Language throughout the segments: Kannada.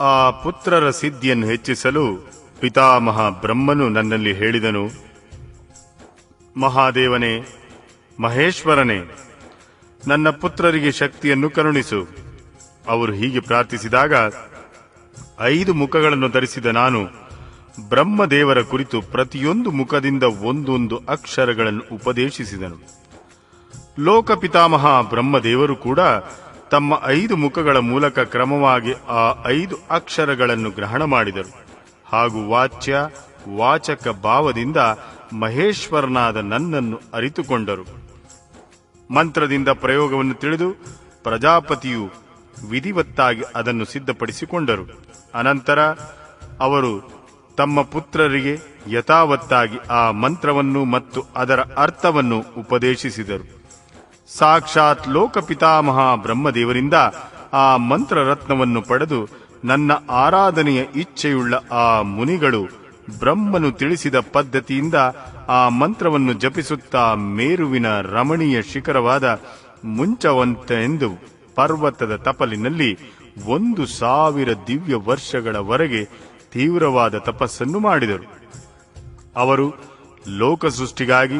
ಆ ಪುತ್ರರ ಸಿದ್ಧಿಯನ್ನು ಹೆಚ್ಚಿಸಲು ಪಿತಾಮಹ ಬ್ರಹ್ಮನು ನನ್ನಲ್ಲಿ ಹೇಳಿದನು, ಮಹಾದೇವನೇ, ಮಹೇಶ್ವರನೇ, ನನ್ನ ಪುತ್ರರಿಗೆ ಶಕ್ತಿಯನ್ನು ಕರುಣಿಸು. ಅವರು ಹೀಗೆ ಪ್ರಾರ್ಥಿಸಿದಾಗ ಐದು ಮುಖಗಳನ್ನು ಧರಿಸಿದ ನಾನು ಬ್ರಹ್ಮದೇವರ ಕುರಿತು ಪ್ರತಿಯೊಂದು ಮುಖದಿಂದ ಒಂದೊಂದು ಅಕ್ಷರಗಳನ್ನು ಉಪದೇಶಿಸಿದನು. ಲೋಕಪಿತಾಮಹ ಬ್ರಹ್ಮದೇವರು ಕೂಡ ತಮ್ಮ ಐದು ಮುಖಗಳ ಮೂಲಕ ಕ್ರಮವಾಗಿ ಆ ಐದು ಅಕ್ಷರಗಳನ್ನು ಗ್ರಹಣ ಮಾಡಿದರು. ಹಾಗೂ ವಾಚ್ಯ, ವಾಚಕ ಭಾವದಿಂದ ಮಹೇಶ್ವರನಾದ ನನ್ನನ್ನು ಅರಿತುಕೊಂಡರು. ಮಂತ್ರದಿಂದ ಪ್ರಯೋಗವನ್ನು ತಿಳಿದು ಪ್ರಜಾಪತಿಯು ವಿಧಿವತ್ತಾಗಿ ಅದನ್ನು ಸಿದ್ಧಪಡಿಸಿಕೊಂಡರು. ಅನಂತರ ಅವರು ತಮ್ಮ ಪುತ್ರರಿಗೆ ಯಥಾವತ್ತಾಗಿ ಆ ಮಂತ್ರವನ್ನು ಮತ್ತು ಅದರ ಅರ್ಥವನ್ನು ಉಪದೇಶಿಸಿದರು. ಸಾಕ್ಷಾತ್ ಲೋಕಪಿತಾಮಹ ಬ್ರಹ್ಮದೇವರಿಂದ ಆ ಮಂತ್ರ ರತ್ನವನ್ನು ಪಡೆದು ನನ್ನ ಆರಾಧನೆಯ ಇಚ್ಛೆಯುಳ್ಳ ಆ ಮುನಿಗಳು ಬ್ರಹ್ಮನು ತಿಳಿಸಿದ ಪದ್ಧತಿಯಿಂದ ಆ ಮಂತ್ರವನ್ನು ಜಪಿಸುತ್ತಾ ಮೇರುವಿನ ರಮಣೀಯ ಶಿಖರವಾದ ಮುಂಚವಂತ ಎಂದು ಪರ್ವತದ ತಪಲಿನಲ್ಲಿ ಒಂದು ಸಾವಿರ ದಿವ್ಯ ವರ್ಷಗಳವರೆಗೆ ತೀವ್ರವಾದ ತಪಸ್ಸನ್ನು ಮಾಡಿದರು. ಅವರು ಲೋಕ ಸೃಷ್ಟಿಗಾಗಿ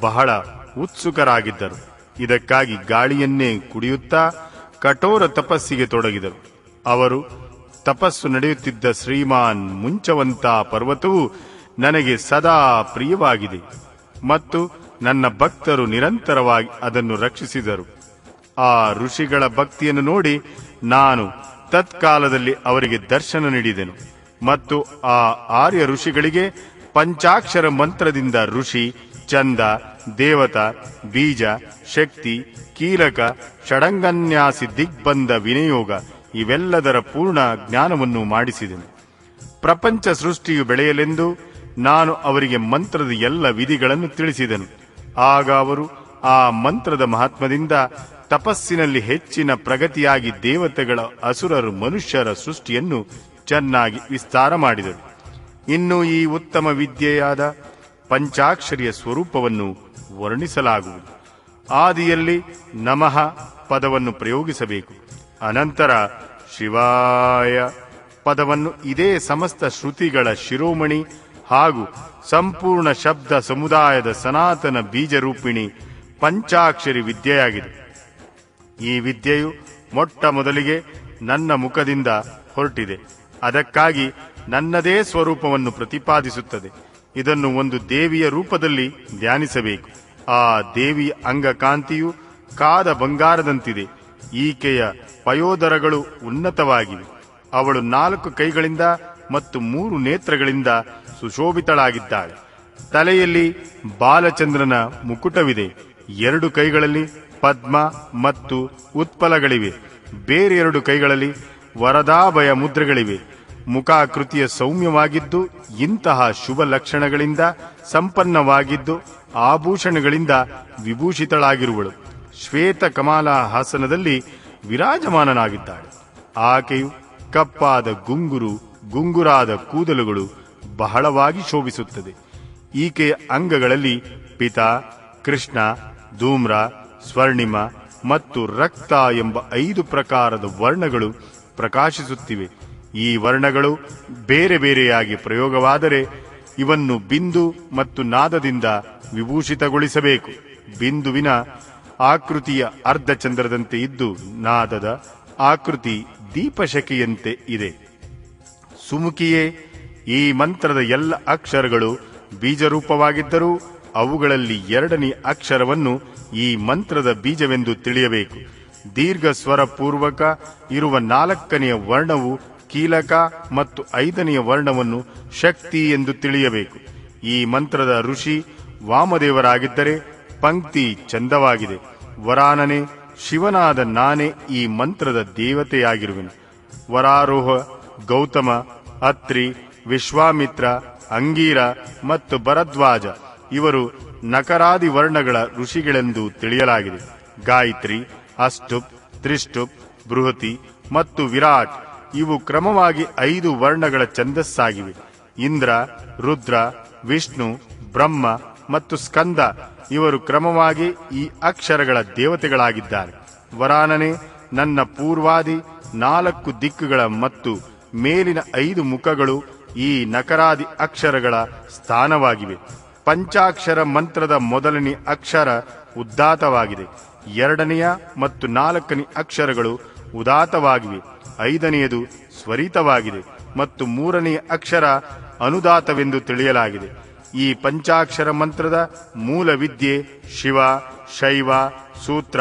ಬಹಳ ಉತ್ಸುಕರಾಗಿದ್ದರು. ಇದಕ್ಕಾಗಿ ಗಾಳಿಯನ್ನೇ ಕುಡಿಯುತ್ತಾ ಕಠೋರ ತಪಸ್ಸಿಗೆ ತೊಡಗಿದರು. ಅವರು ತಪಸ್ಸು ನಡೆಯುತ್ತಿದ್ದ ಶ್ರೀಮಾನ್ ಮುಂಚವಂತ ಪರ್ವತವು ನನಗೆ ಸದಾ ಪ್ರಿಯವಾಗಿದೆ ಮತ್ತು ನನ್ನ ಭಕ್ತರು ನಿರಂತರವಾಗಿ ಅದನ್ನು ರಕ್ಷಿಸಿದರು. ಆ ಋಷಿಗಳ ಭಕ್ತಿಯನ್ನು ನೋಡಿ ನಾನು ತತ್ಕಾಲದಲ್ಲಿ ಅವರಿಗೆ ದರ್ಶನ ನೀಡಿದೆನು ಮತ್ತು ಆ ಆರ್ಯ ಋಷಿಗಳಿಗೆ ಪಂಚಾಕ್ಷರ ಮಂತ್ರದಿಂದ ಋಷಿ, ಚಂದ ದೇವತ, ಬೀಜ, ಶಕ್ತಿ, ಕೀಲಕ, ಷಡಂಗನ್ಯಾಸಿ ದಿಗ್ಬಂಧ ವಿನಿಯೋಗ ಇವೆಲ್ಲದರ ಪೂರ್ಣ ಜ್ಞಾನವನ್ನು ಮಾಡಿಸಿದೆನು. ಪ್ರಪಂಚ ಸೃಷ್ಟಿಯು ಬೆಳೆಯಲೆಂದು ನಾನು ಅವರಿಗೆ ಮಂತ್ರದ ಎಲ್ಲ ವಿಧಿಗಳನ್ನು ತಿಳಿಸಿದನು. ಆಗ ಅವರು ಆ ಮಂತ್ರದ ಮಹಾತ್ಮದಿಂದ ತಪಸ್ಸಿನಲ್ಲಿ ಹೆಚ್ಚಿನ ಪ್ರಗತಿಯಾಗಿ ದೇವತೆಗಳ ಅಸುರರು ಮನುಷ್ಯರ ಸೃಷ್ಟಿಯನ್ನು ಚೆನ್ನಾಗಿ ವಿಸ್ತಾರ ಮಾಡಿದರು. ಇನ್ನು ಈ ಉತ್ತಮ ವಿದ್ಯೆಯಾದ ಪಂಚಾಕ್ಷರಿಯ ಸ್ವರೂಪವನ್ನು ವರ್ಣಿಸಲಾಗುವುದು. ಆದಿಯಲ್ಲಿ ನಮಃ ಪದವನ್ನು ಪ್ರಯೋಗಿಸಬೇಕು. ಅನಂತರ ಶಿವಾಯ ಪದವನ್ನು ಇದೇ ಸಮಸ್ತ ಶ್ರುತಿಗಳ ಶಿರೋಮಣಿ ಹಾಗೂ ಸಂಪೂರ್ಣ ಶಬ್ದ ಸಮುದಾಯದ ಸನಾತನ ಬೀಜರೂಪಿಣಿ ಪಂಚಾಕ್ಷರಿ ವಿದ್ಯೆಯಾಗಿದೆ. ಈ ವಿದ್ಯೆಯು ಮೊಟ್ಟ ಮೊದಲಿಗೆ ನನ್ನ ಮುಖದಿಂದ ಹೊರಟಿದೆ. ಅದಕ್ಕಾಗಿ ನನ್ನದೇ ಸ್ವರೂಪವನ್ನು ಪ್ರತಿಪಾದಿಸುತ್ತದೆ. ಇದನ್ನು ಒಂದು ದೇವಿಯ ರೂಪದಲ್ಲಿ ಧ್ಯಾನಿಸಬೇಕು. ಆ ದೇವಿ ಅಂಗಕಾಂತಿಯು ಕಾದ ಬಂಗಾರದಂತಿದೆ. ಈಕೆಯ ಪಯೋದರಗಳು ಉನ್ನತವಾಗಿವೆ. ಅವಳು ನಾಲ್ಕು ಕೈಗಳಿಂದ ಮತ್ತು ಮೂರು ನೇತ್ರಗಳಿಂದ ಸುಶೋಭಿತಳಾಗಿದ್ದಾಳೆ. ತಲೆಯಲ್ಲಿ ಬಾಲಚಂದ್ರನ ಮುಕುಟವಿದೆ. ಎರಡು ಕೈಗಳಲ್ಲಿ ಪದ್ಮ ಮತ್ತು ಉತ್ಪಲಗಳಿವೆ. ಬೇರೆ ಎರಡು ಕೈಗಳಲ್ಲಿ ವರದಾಭಯ ಮುದ್ರೆಗಳಿವೆ. ಮುಖಾಕೃತಿಯ ಸೌಮ್ಯವಾಗಿದ್ದು ಇಂತಹ ಶುಭ ಲಕ್ಷಣಗಳಿಂದ ಸಂಪನ್ನವಾಗಿದ್ದು ಆಭೂಷಣಗಳಿಂದ ವಿಭೂಷಿತಳಾಗಿರುವಳು. ಶ್ವೇತ ಕಮಾಲ ಹಾಸನದಲ್ಲಿ ವಿರಾಜಮಾನನಾಗಿದ್ದಾಳೆ. ಆಕೆಯು ಕಪ್ಪಾದ ಗುಂಗುರು, ಗುಂಗುರಾದ ಕೂದಲುಗಳು ಬಹಳವಾಗಿ ಶೋಭಿಸುತ್ತದೆ. ಈಕೆಯ ಅಂಗಗಳಲ್ಲಿ ಪಿತ, ಕೃಷ್ಣ, ಧೂಮ್ರ, ಸ್ವರ್ಣಿಮ ಮತ್ತು ರಕ್ತ ಎಂಬ ಐದು ಪ್ರಕಾರದ ವರ್ಣಗಳು ಪ್ರಕಾಶಿಸುತ್ತಿವೆ. ಈ ವರ್ಣಗಳು ಬೇರೆ ಬೇರೆಯಾಗಿ ಪ್ರಯೋಗವಾದರೆ ಇವನ್ನು ಬಿಂದು ಮತ್ತು ನಾದದಿಂದ ವಿಭೂಷಿತಗೊಳಿಸಬೇಕು. ಬಿಂದುವಿನ ಆಕೃತಿಯ ಅರ್ಧಚಂದ್ರದಂತೆ ಇದ್ದು ನಾದದ ಆಕೃತಿ ದೀಪಶಕಿಯಂತೆ ಇದೆ. ಸುಮುಖಿಯೇ, ಈ ಮಂತ್ರದ ಎಲ್ಲ ಅಕ್ಷರಗಳು ಬೀಜರೂಪವಾಗಿದ್ದರೂ ಅವುಗಳಲ್ಲಿ ಎರಡನೇ ಅಕ್ಷರವನ್ನು ಈ ಮಂತ್ರದ ಬೀಜವೆಂದು ತಿಳಿಯಬೇಕು. ದೀರ್ಘ ಸ್ವರ ಪೂರ್ವಕ ಇರುವ ನಾಲ್ಕನೆಯ ವರ್ಣವು ಕೀಲಕ ಮತ್ತು ಐದನೆಯ ವರ್ಣವನ್ನು ಶಕ್ತಿ ಎಂದು ತಿಳಿಯಬೇಕು. ಈ ಮಂತ್ರದ ಋಷಿ ವಾಮದೇವರಾಗಿದ್ದರೆ ಪಂಕ್ತಿ ಚಂದವಾಗಿದೆ. ವರಾನನೆ, ಶಿವನಾದ ನಾನೇ ಈ ಮಂತ್ರದ ದೇವತೆಯಾಗಿರುವೆನು. ವರಾರೋಹ, ಗೌತಮ, ಅತ್ರಿ, ವಿಶ್ವಾಮಿತ್ರ, ಅಂಗೀರ ಮತ್ತು ಭರದ್ವಾಜ ಇವರು ನಕರಾದಿ ವರ್ಣಗಳ ಋಷಿಗಳೆಂದು ತಿಳಿಯಲಾಗಿದೆ. ಗಾಯತ್ರಿ ಅಷ್ಟುಪ್ ತ್ರಿಷ್ಟುಪ್, ಬೃಹತಿ ಮತ್ತು ವಿರಾಟ್ ಇವು ಕ್ರಮವಾಗಿ ಐದು ವರ್ಣಗಳ ಛಂದಸ್ಸಾಗಿವೆ. ಇಂದ್ರ, ರುದ್ರ, ವಿಷ್ಣು, ಬ್ರಹ್ಮ ಮತ್ತು ಸ್ಕಂದ. ಇವರು ಕ್ರಮವಾಗಿ ಈ ಅಕ್ಷರಗಳ ದೇವತೆಗಳಾಗಿದ್ದಾರೆ. ವರಾನನೆ, ನನ್ನ ಪೂರ್ವಾದಿ, ನಾಲ್ಕು ದಿಕ್ಕುಗಳ ಮತ್ತು ಮೇಲಿನ ಐದು ಮುಖಗಳು ಈ ನಕರಾದಿ ಅಕ್ಷರಗಳ ಸ್ಥಾನವಾಗಿವೆ. ಪಂಚಾಕ್ಷರ ಮಂತ್ರದ ಮೊದಲನೇ ಅಕ್ಷರ ಉದ್ದಾತವಾಗಿದೆ. ಎರಡನೆಯ ಮತ್ತು ನಾಲ್ಕನೇ ಅಕ್ಷರಗಳು ಉದಾತವಾಗಿವೆ. ಐದನೆಯದು ಸ್ವರಿತವಾಗಿದೆ ಮತ್ತು ಮೂರನೆಯ ಅಕ್ಷರ ಅನುದಾತವೆಂದು ತಿಳಿಯಲಾಗಿದೆ. ಈ ಪಂಚಾಕ್ಷರ ಮಂತ್ರದ ಮೂಲ ವಿದ್ಯೆ ಶಿವ, ಶೈವ, ಸೂತ್ರ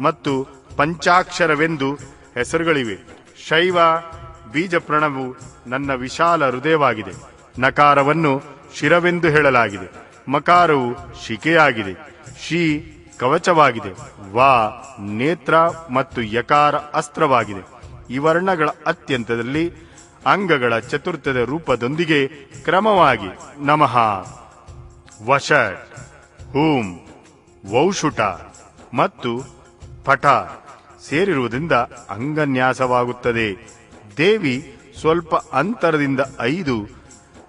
ಮತ್ತು ಪಂಚಾಕ್ಷರವೆಂದು ಹೆಸರುಗಳಿವೆ. ಶೈವ ಬೀಜ ಪ್ರಣವು ನನ್ನ ವಿಶಾಲ ಹೃದಯವಾಗಿದೆ. ನಕಾರವನ್ನು ಶಿರವೆಂದು ಹೇಳಲಾಗಿದೆ. ಮಕಾರವು ಶಿಕೆಯಾಗಿದೆ ಶಿ ಕವಚವಾಗಿದೆ. ವಾ ನೇತ್ರ ಮತ್ತು ಯಕಾರ ಅಸ್ತ್ರವಾಗಿದೆ. ಈ ವರ್ಣಗಳ ಅತ್ಯಂತದಲ್ಲಿ ಅಂಗಗಳ ಚತುರ್ಥದ ರೂಪದೊಂದಿಗೆ ಕ್ರಮವಾಗಿ ನಮಃ ವಶಟ್ ಹೂಂ, ವೌಷುಟ ಮತ್ತು ಪಠ ಸೇರಿರುವುದರಿಂದ ಅಂಗನ್ಯಾಸವಾಗುತ್ತದೆ. ದೇವಿ ಸ್ವಲ್ಪ ಅಂತರದಿಂದ ಐದು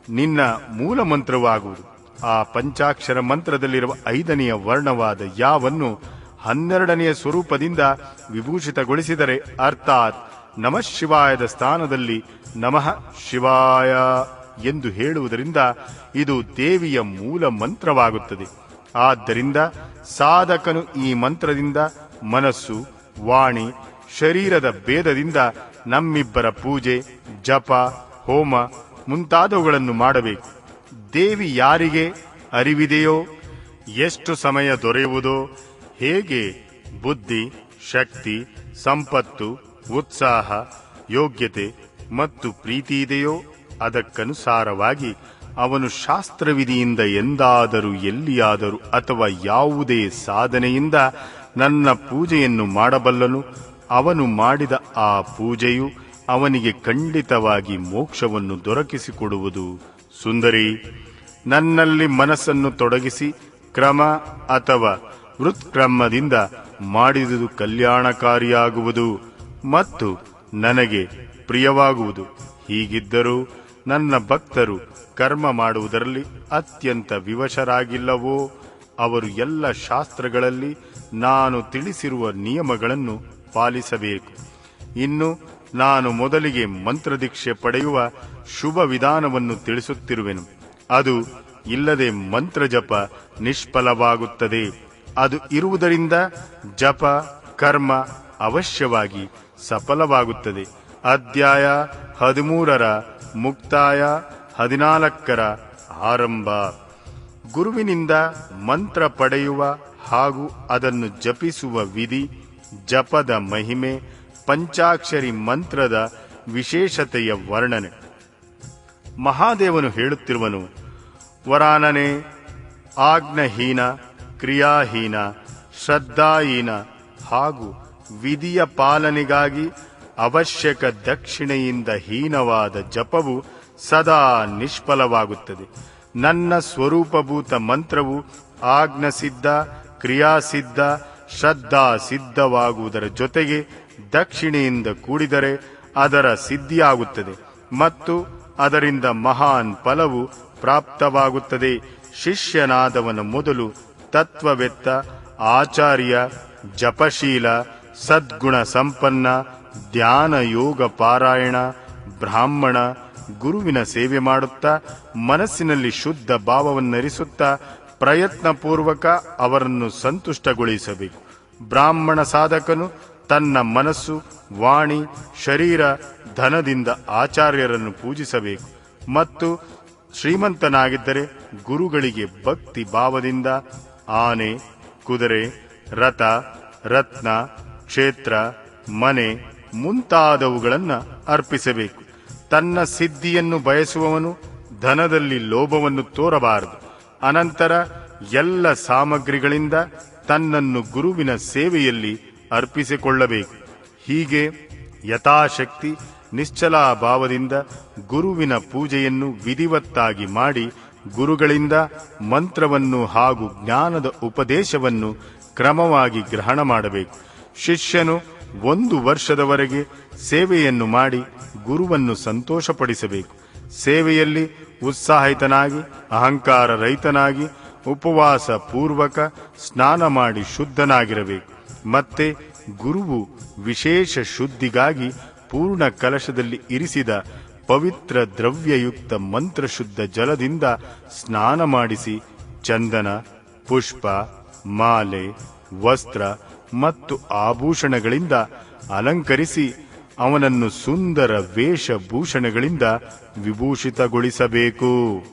ನಿನ್ನ ಮೂಲ ಮಂತ್ರವಾಗುವುದು ಆ ಪಂಚಾಕ್ಷರ ಮಂತ್ರದಲ್ಲಿರುವ ಐದನೆಯ ವರ್ಣವಾದ ಯಾವನ್ನು ಹನ್ನೆರಡನೆಯ ಸ್ವರೂಪದಿಂದ ವಿಭೂಷಿತಗೊಳಿಸಿದರೆ ಅರ್ಥಾತ್ ನಮಃ ಶಿವಾಯದ ಸ್ಥಾನದಲ್ಲಿ ನಮಃ ಶಿವಾಯ ಎಂದು ಹೇಳುವುದರಿಂದ ಇದು ದೇವಿಯ ಮೂಲ ಮಂತ್ರವಾಗುತ್ತದೆ. ಆದ್ದರಿಂದ ಸಾಧಕನು ಈ ಮಂತ್ರದಿಂದ ಮನಸ್ಸು, ವಾಣಿ, ಶರೀರದ ಭೇದದಿಂದ ನಮ್ಮಿಬ್ಬರ ಪೂಜೆ, ಜಪ, ಹೋಮ ಮುಂತಾದವುಗಳನ್ನು ಮಾಡಬೇಕು. ದೇವಿ ಯಾರಿಗೆ ಅರಿವಿದೆಯೋ, ಎಷ್ಟು ಸಮಯ ದೊರೆಯುವುದೋ, ಹೇಗೆ ಬುದ್ಧಿ, ಶಕ್ತಿ, ಸಂಪತ್ತು ಉತ್ಸಾಹ, ಯೋಗ್ಯತೆ ಮತ್ತು ಪ್ರೀತಿ ಇದೆಯೋ ಅದಕ್ಕನುಸಾರವಾಗಿ ಅವನು ಶಾಸ್ತ್ರವಿಧಿಯಿಂದ ಎಂದಾದರೂ ಎಲ್ಲಿಯಾದರೂ ಅಥವಾ ಯಾವುದೇ ಸಾಧನೆಯಿಂದ ನನ್ನ ಪೂಜೆಯನ್ನು ಮಾಡಬಲ್ಲನು, ಅವನು ಮಾಡಿದ ಆ ಪೂಜೆಯು ಅವನಿಗೆ ಖಂಡಿತವಾಗಿ ಮೋಕ್ಷವನ್ನು ದೊರಕಿಸಿಕೊಡುವುದು. ಸುಂದರಿ, ನನ್ನಲ್ಲಿ ಮನಸ್ಸನ್ನು ತೊಡಗಿಸಿ ಕ್ರಮ ಅಥವಾ ವೃತ್ಕ್ರಮದಿಂದ ಮಾಡಿದುದು ಕಲ್ಯಾಣಕಾರಿಯಾಗುವುದು. ಮತ್ತು ನನಗೆ ಪ್ರಿಯವಾಗುವುದು. ಹೀಗಿದ್ದರೂ ನನ್ನ ಭಕ್ತರು ಕರ್ಮ ಮಾಡುವುದರಲ್ಲಿ ಅತ್ಯಂತ ವಿವಶರಾಗಿಲ್ಲವೋ? ಅವರು ಎಲ್ಲ ಶಾಸ್ತ್ರಗಳಲ್ಲಿ ನಾನು ತಿಳಿಸಿರುವ ನಿಯಮಗಳನ್ನು ಪಾಲಿಸಬೇಕು. ಇನ್ನು ನಾನು ಮೊದಲಿಗೆ ಮಂತ್ರದೀಕ್ಷೆ ಪಡೆಯುವ ಶುಭ ವಿಧಾನವನ್ನು ತಿಳಿಸುತ್ತಿರುವೆನು. ಅದು ಇಲ್ಲದೆ ಮಂತ್ರ ಜಪ ನಿಷ್ಫಲವಾಗುತ್ತದೆ. ಅದು ಇರುವುದರಿಂದ ಜಪ, ಕರ್ಮ ಅವಶ್ಯವಾಗಿ ಸಫಲವಾಗುತ್ತದೆ. ಅಧ್ಯಾಯ ಹದಿಮೂರರ ಮುಕ್ತಾಯ ಹದಿನಾಲ್ಕರ ಆರಂಭ. ಗುರುವಿನಿಂದ ಮಂತ್ರ ಪಡೆಯುವ ಹಾಗೂ ಅದನ್ನು ಜಪಿಸುವ ವಿಧಿ, ಜಪದ ಮಹಿಮೆ, ಪಂಚಾಕ್ಷರಿ ಮಂತ್ರದ ವಿಶೇಷತೆಯ ವರ್ಣನೆ. ಮಹಾದೇವನು ಹೇಳುತ್ತಿರುವನು, ವರಾನನೆ, ಆಜ್ಞಹೀನ, ಕ್ರಿಯಾಹೀನ, ಶ್ರದ್ಧಾಹೀನ ಹಾಗೂ ವಿಧಿಯ ಪಾಲನೆಗಾಗಿ ಅವಶ್ಯಕ ದಕ್ಷಿಣೆಯಿಂದ ಹೀನವಾದ ಜಪವು ಸದಾ ನಿಷ್ಫಲವಾಗುತ್ತದೆ. ನನ್ನ ಸ್ವರೂಪಭೂತ ಮಂತ್ರವು ಆಜ್ಞಸಿದ್ಧ, ಕ್ರಿಯಾಸಿದ್ಧ ಶ್ರದ್ಧಾ ಸಿದ್ಧವಾಗುವುದರ ಜೊತೆಗೆ ದಕ್ಷಿಣೆಯಿಂದ ಕೂಡಿದರೆ ಅದರ ಸಿದ್ಧಿಯಾಗುತ್ತದೆ ಮತ್ತು ಅದರಿಂದ ಮಹಾನ್ ಫಲವು ಪ್ರಾಪ್ತವಾಗುತ್ತದೆ. ಶಿಷ್ಯನಾದವನ ಮೊದಲು ತತ್ವವೆತ್ತ, ಆಚಾರ್ಯ, ಜಪಶೀಲ ಸದ್ಗುಣ ಸಂಪನ್ನ, ಧ್ಯಾನ ಯೋಗ ಪಾರಾಯಣ, ಬ್ರಾಹ್ಮಣ, ಗುರುವಿನ ಸೇವೆ ಮಾಡುತ್ತಾ, ಮನಸ್ಸಿನಲ್ಲಿ ಶುದ್ಧ ಭಾವವನ್ನರಿಸುತ್ತಾ ಪ್ರಯತ್ನಪೂರ್ವಕ ಅವರನ್ನು ಸಂತುಷ್ಟಗೊಳಿಸಬೇಕು. ಬ್ರಾಹ್ಮಣ ಸಾಧಕನು ತನ್ನ ಮನಸ್ಸು, ವಾಣಿ, ಶರೀರ, ಧನದಿಂದ ಆಚಾರ್ಯರನ್ನು ಪೂಜಿಸಬೇಕು ಮತ್ತು ಶ್ರೀಮಂತನಾಗಿದ್ದರೆ ಗುರುಗಳಿಗೆ ಭಕ್ತಿ ಭಾವದಿಂದ ಆನೆ, ಕುದುರೆ, ರಥ, ರತ್ನ ಕ್ಷೇತ್ರ, ಮನೆ ಮುಂತಾದವುಗಳನ್ನು ಅರ್ಪಿಸಬೇಕು. ತನ್ನ ಸಿದ್ಧಿಯನ್ನು ಬಯಸುವವನು ಧನದಲ್ಲಿ ಲೋಭವನ್ನು ತೋರಬಾರದು. ಅನಂತರ ಎಲ್ಲ ಸಾಮಗ್ರಿಗಳಿಂದ ತನ್ನನ್ನು ಗುರುವಿನ ಸೇವೆಯಲ್ಲಿ ಅರ್ಪಿಸಿಕೊಳ್ಳಬೇಕು. ಹೀಗೆ ಯಥಾಶಕ್ತಿ ನಿಶ್ಚಲಾ ಭಾವದಿಂದ ಗುರುವಿನ ಪೂಜೆಯನ್ನು ವಿಧಿವತ್ತಾಗಿ ಮಾಡಿ ಗುರುಗಳಿಂದ ಮಂತ್ರವನ್ನು ಹಾಗೂ ಜ್ಞಾನದ ಉಪದೇಶವನ್ನು ಕ್ರಮವಾಗಿ ಗ್ರಹಣ ಮಾಡಬೇಕು. ಶಿಷ್ಯನು ಒಂದು ವರ್ಷದವರೆಗೆ ಸೇವೆಯನ್ನು ಮಾಡಿ ಗುರುವನ್ನು ಸಂತೋಷಪಡಿಸಬೇಕು. ಸೇವೆಯಲ್ಲಿ ಉತ್ಸಾಹಿತನಾಗಿ ಅಹಂಕಾರ ರಹಿತನಾಗಿ ಉಪವಾಸ ಪೂರ್ವಕ ಸ್ನಾನ ಮಾಡಿ ಶುದ್ಧನಾಗಿರಬೇಕು. ಮತ್ತೆ ಗುರುವು ವಿಶೇಷ ಶುದ್ಧಿಗಾಗಿ ಪೂರ್ಣ ಕಲಶದಲ್ಲಿ ಇರಿಸಿದ ಪವಿತ್ರ ದ್ರವ್ಯಯುಕ್ತ ಮಂತ್ರಶುದ್ಧ ಜಲದಿಂದ ಸ್ನಾನ ಮಾಡಿಸಿ ಚಂದನ, ಪುಷ್ಪ, ಮಾಲೆ, ವಸ್ತ್ರ ಮತ್ತು ಆಭೂಷಣಗಳಿಂದ ಅಲಂಕರಿಸಿ ಅವನನ್ನು ಸುಂದರ ವೇಷಭೂಷಣಗಳಿಂದ ವಿಭೂಷಿತಗೊಳಿಸಬೇಕು.